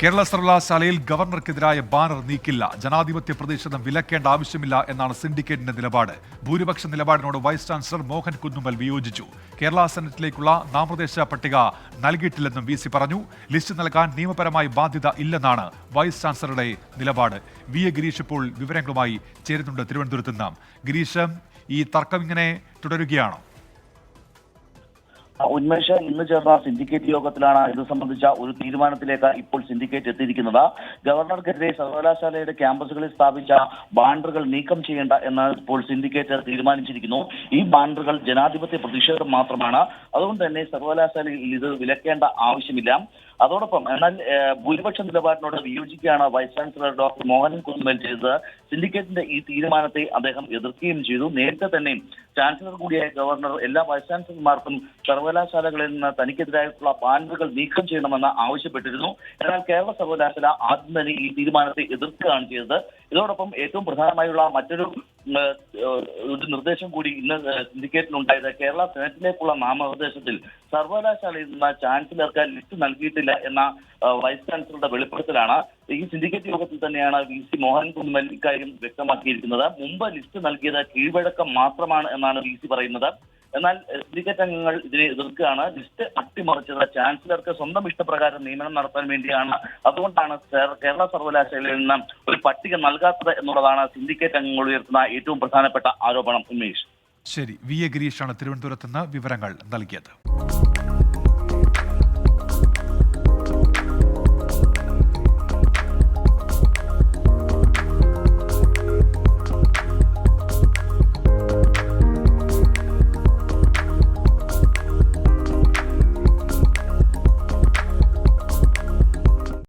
കേരള സർവകലാശാലയിൽ ഗവർണർക്കെതിരായ ബാനർ നീക്കില്ല. ജനാധിപത്യ പ്രതിഷേധം വിലക്കേണ്ട ആവശ്യമില്ല എന്നാണ് സിൻഡിക്കേറ്റിന്റെ നിലപാട്. ഭൂരിപക്ഷ നിലപാടിനോട് വൈസ് ചാൻസലർ മോഹൻ കുന്നുമൽ വിയോജിച്ചു. കേരള സെനറ്റിലേക്കുള്ള നാമനിർദ്ദേശ പട്ടിക നൽകിയിട്ടില്ലെന്നും വി പറഞ്ഞു. ലിസ്റ്റ് നൽകാൻ നിയമപരമായി ബാധ്യത ഇല്ലെന്നാണ് വൈസ് ചാൻസലറുടെ നിലപാട്. വി എ ഗിരീഷ് ഇപ്പോൾ വിവരങ്ങളുമായി ചേരുന്നുണ്ട് തിരുവനന്തപുരത്ത് നിന്ന്. ഗിരീഷ് ഈ തർക്കം ഇങ്ങനെ തുടരുകയാണോ? ഉന്മേഷ് ഇന്ന് ചേർന്ന സിൻഡിക്കേറ്റ് യോഗത്തിലാണ് ഇത് സംബന്ധിച്ച ഒരു തീരുമാനത്തിലേക്ക് ഇപ്പോൾ സിൻഡിക്കേറ്റ് എത്തിയിരിക്കുന്നത്. ഗവർണർക്കെതിരെ സർവകലാശാലയുടെ ക്യാമ്പസുകളിൽ സ്ഥാപിച്ച ബാനറുകൾ നീക്കം ചെയ്യേണ്ട എന്ന് ഇപ്പോൾ സിൻഡിക്കേറ്റ് തീരുമാനിച്ചിരിക്കുന്നു. ഈ ബാനറുകൾ ജനാധിപത്യ പ്രതിഷേധം മാത്രമാണ്. അതുകൊണ്ട് തന്നെ സർവകലാശാലയിൽ ഇത് വിലക്കേണ്ട ആവശ്യമില്ല. അതോടൊപ്പം എന്നാൽ ഭൂരിപക്ഷ നിലപാടിനോട് വിയോജിക്കുകയാണ് vice chancellor doctor Mohanan Kunnumel ചെയ്തത്. സിൻഡിക്കേറ്റിന്റെ ഈ തീരുമാനത്തെ അദ്ദേഹം എതിർക്കുകയും ചെയ്തു. നേരത്തെ തന്നെ ചാൻസലർ കൂടിയായ ഗവർണർ എല്ലാ വൈസ് ചാൻസലർമാർക്കും സർവകലാശാലകളിൽ നിന്ന് തനിക്കെതിരായിട്ടുള്ള പാനലുകൾ നീക്കം ചെയ്യണമെന്ന് ആവശ്യപ്പെട്ടിരുന്നു. എന്നാൽ കേരള സർവകലാശാല ആദ്യം തന്നെ ഈ തീരുമാനത്തെ എതിർക്കുകയാണ് ചെയ്തത്. ഇതോടൊപ്പം ഏറ്റവും പ്രധാനമായുള്ള മറ്റൊരു ഒരു നിർദ്ദേശം കൂടി ഇന്ന് സിൻഡിക്കേറ്റിനുണ്ടായത് കേരള സെനറ്റിലേക്കുള്ള നാമനിർദ്ദേശത്തിൽ സർവകലാശാലയിൽ നിന്ന് ചാൻസലർക്ക് ലിസ്റ്റ് നൽകിയിട്ടില്ല എന്ന വൈസ് ചാൻസലറുടെ വെളിപ്പെടുത്തലാണ്. ഈ സിൻഡിക്കേറ്റ് യോഗത്തിൽ തന്നെയാണ് വി സി മോഹൻ കുന്നുമൽ ഇക്കാര്യം വ്യക്തമാക്കിയിരിക്കുന്നത്. മുമ്പ് ലിസ്റ്റ് നൽകിയത് കീഴ്വഴക്കം മാത്രമാണ് എന്നാണ് വി സി പറയുന്നത്. എന്നാൽ സിൻഡിക്കേറ്റ് അംഗങ്ങൾ ഇതിനെ എതിർക്കുകയാണ്. ലിസ്റ്റ് അട്ടിമറിച്ചത്. ചാൻസലർക്ക് സ്വന്തം ഇഷ്ടപ്രകാരം നിയമനം നടത്താൻ വേണ്ടിയാണ്. അതുകൊണ്ടാണ് കേരള സർവകലാശാലയിൽ നിന്ന് ഒരു പട്ടിക നൽകാത്തത് എന്നുള്ളതാണ് സിൻഡിക്കേറ്റ് അംഗങ്ങൾ ഉയർത്തുന്ന ഏറ്റവും പ്രധാനപ്പെട്ട ആരോപണം ഉമേഷ് ശരി. വി എ ഗിരീഷാണ് തിരുവനന്തപുരത്ത് നിന്ന് വിവരങ്ങൾ നൽകിയത്.